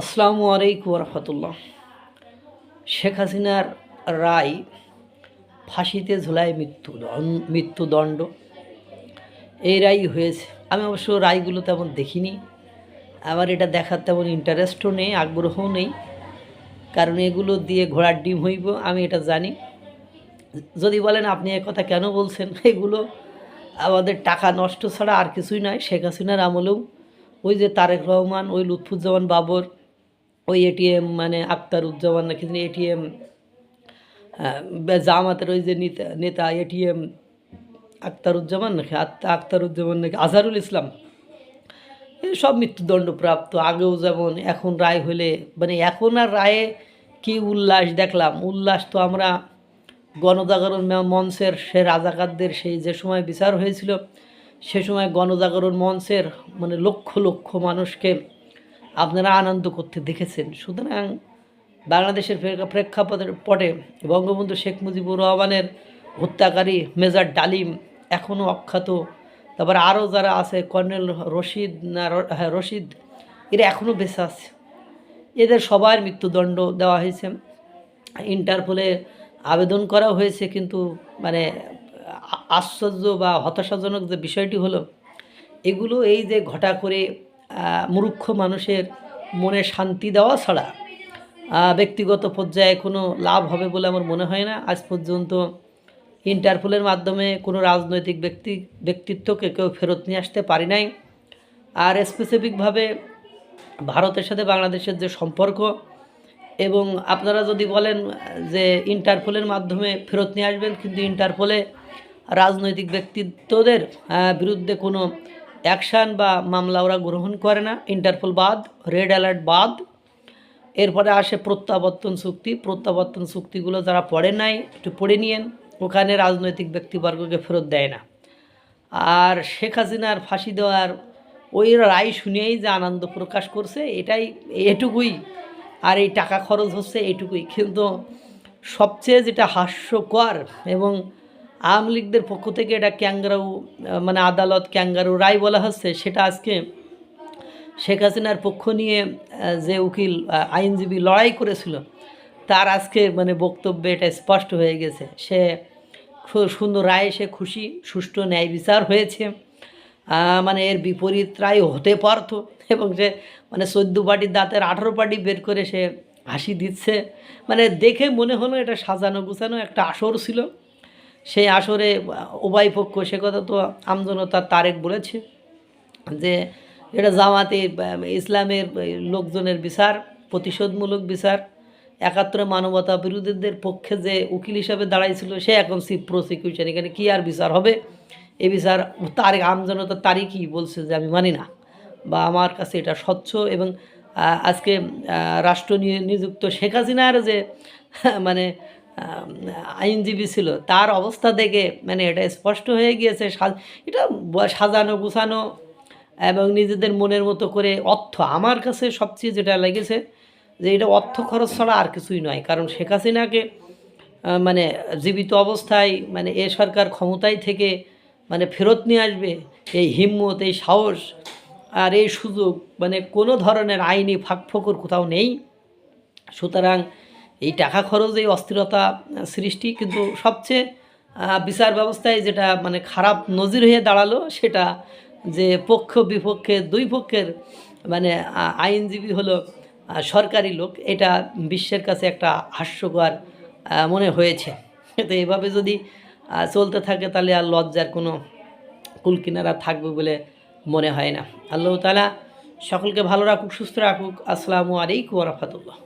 আসসালামু আলাইকুম রহমতুল্লাহ শেখ হাসিনার রায় ফাঁসিতে ঝুলায় মৃত্যু মৃত্যুদণ্ড। এই রায় হয়েছে। আমি অবশ্য রায়গুলো তেমন দেখিনি। আমার এটা দেখার তেমন ইন্টারেস্টও নেই, আগ্রহও নেই। কারণ এগুলো দিয়ে ঘোড়ার ডিম হইব, আমি এটা জানি। যদি বলেন আপনি এ কথা কেন বলছেন? এগুলো আমাদের টাকা নষ্ট ছাড়া আর কিছুই নয়। শেখ হাসিনার আমলেও ওই যে তারেক রহমান, ওই লুৎফুজ্জামান বাবর ওই এটিএম মানে আক্তার আক্তারুজ্জামান নাকি এটিএম জামাতের ওই যে নেতা নেতা এটিএম আক্তারুজ্জামান নাকি? আত্মা আক্তারুজ্জামান নাকি? আজহারুল ইসলাম। সব মৃত্যুদণ্ডপ্রাপ্ত। আগেও যেমন, এখন রায় হলে মানে এখন আর রায়ে কি উল্লাস দেখলাম? উল্লাস তো আমরা গণজাগরণ মঞ্চের সে রাজাকারদের সেই যে সময় বিচার হয়েছিল, সে সময় গণজাগরণ মঞ্চের মানে লক্ষ লক্ষ মানুষকে আপনারা আনন্দ করতে দেখেছেন। সুতরাং বাংলাদেশের প্রেক্ষাপটের পটে বঙ্গবন্ধু শেখ মুজিবুর রহমানের হত্যাকারী মেজর ডালিম এখনও অখ্যাত। তারপর আরও যারা আছে, কর্নেল রশিদ না হ্যাঁ রশিদ, এরা এখনও বেঁচে আছে। এদের সবার মৃত্যুদণ্ড দেওয়া হয়েছে। ইন্টারপোলে আবেদন করা হয়েছে, কিন্তু মানে আশ্চর্য বা হতাশাজনক যে বিষয়টি হলো, এগুলো এই যে ঘটা করে মূর্খ মানুষের মনে শান্তি দেওয়া ছাড়া ব্যক্তিগত পর্যায়ে কোনো লাভ হবে বলে আমার মনে হয় না। আজ পর্যন্ত ইন্টারপোলের মাধ্যমে কোনো রাজনৈতিক ব্যক্তি, ব্যক্তিত্বকে কেউ ফেরত নিয়ে আসতে পারি নাই। আর স্পেসিফিকভাবে ভারতের সাথে বাংলাদেশের যে সম্পর্ক এবং আপনারা যদি বলেন যে ইন্টারপোলের মাধ্যমে ফেরত নিয়ে আসবেন, কিন্তু ইন্টারপোলে রাজনৈতিক ব্যক্তিত্বদের বিরুদ্ধে কোনো অ্যাকশান বা মামলা ওরা গ্রহণ করে না, ইন্টারপোল বাদ, রেড অ্যালার্ট বাদ। এরপরে আসে প্রত্যাবর্তন চুক্তি, প্রত্যাবর্তন চুক্তিগুলো যারা পড়ে নাই, একটু পড়ে নিয়েন, ওখানে রাজনৈতিক ব্যক্তিবর্গকে ফেরত দেয় না। আর শেখ হাসিনার ফাঁসি দেওয়ার ওই রায় শুনেই যে আনন্দ প্রকাশ করছে, এটাই এটুকুই। আর এই টাকা খরচ হচ্ছে এটুকুই। কিন্তু সবচেয়ে যেটা হাস্যকর এবং আওয়ামী লীগদের পক্ষ থেকে এটা ক্যাঙ্গারু মানে আদালত ক্যাঙ্গারু রায় বলা হচ্ছে, সেটা আজকে শেখ হাসিনার পক্ষ নিয়ে যে উকিল আইনজীবী লড়াই করেছিল, তার আজকে মানে বক্তব্যে এটা স্পষ্ট হয়ে গেছে। সে সুন্দর রায়ে সে খুশি, সুষ্ঠু ন্যায় বিচার হয়েছে। মানে এর বিপরীত রায় হতে পারতো, এবং সে মানে চোদ্দ পার্টির দাঁতের আঠারো পার্টি বের করে সে হাসি দিচ্ছে। মানে দেখে মনে হলো এটা সাজানো গুছানো একটা আসর ছিল। সেই আসরে উভয় পক্ষ, সে কথা তো আমজনতা তারেক বলেছে যে এটা জামাতে ইসলামের লোকজনের বিচার, প্রতিশোধমূলক বিচার, একাত্তরে মানবতা বিরোধীদের পক্ষে যে উকিল হিসাবে দাঁড়াইছিল, সে এখন চিফ প্রসিকিউশন। এখানে কী আর বিচার হবে? এ বিচার তার আমজনতা তারিখই বলছে যে আমি মানি না বা আমার কাছে এটা স্বচ্ছ এবং আজকে রাষ্ট্র নিয়ে- নিযুক্ত শেখ হাসিনার যে মানে আইনজীবী ছিল, তার অবস্থা দেখে মানে এটা স্পষ্ট হয়ে গিয়েছে এটা সাজানো, গুছানো এবং নিজেদের মনের মতো করে অর্থ। আমার কাছে সবচেয়ে যেটা লেগেছে যে এটা অর্থ খরচ ছাড়া আর কিছুই নয়, কারণ শেখ হাসিনাকে মানে জীবিত অবস্থায় মানে এ সরকার ক্ষমতায় থেকে মানে ফেরত নিয়ে আসবে, এই হিম্মত, এই সাহস আর এই সুযোগ মানে কোনো ধরনের আইনি ফাঁকফোকর কোথাও নেই। সুতরাং এই টাকা খরচ এই অস্থিরতা সৃষ্টি কিন্তু সবচেয়ে বিচার ব্যবস্থায় যেটা মানে খারাপ নজির হয়ে দাঁড়াল সেটা যে পক্ষ বিপক্ষে, দুই পক্ষের মানে আইনজীবী হলো সরকারি লোক, এটা বিশ্বের কাছে একটা হাস্যকর মনে হয়েছে। তো এভাবে যদি চলতে থাকে তাহলে আর লজ্জার কোনো কুলকিনারা থাকবে বলে মনে হয় না। আল্লাহ তালা সকলকে ভালো রাখুক, সুস্থ রাখুক। আসসালামু আলাইকুম রহমতুল্লাহ।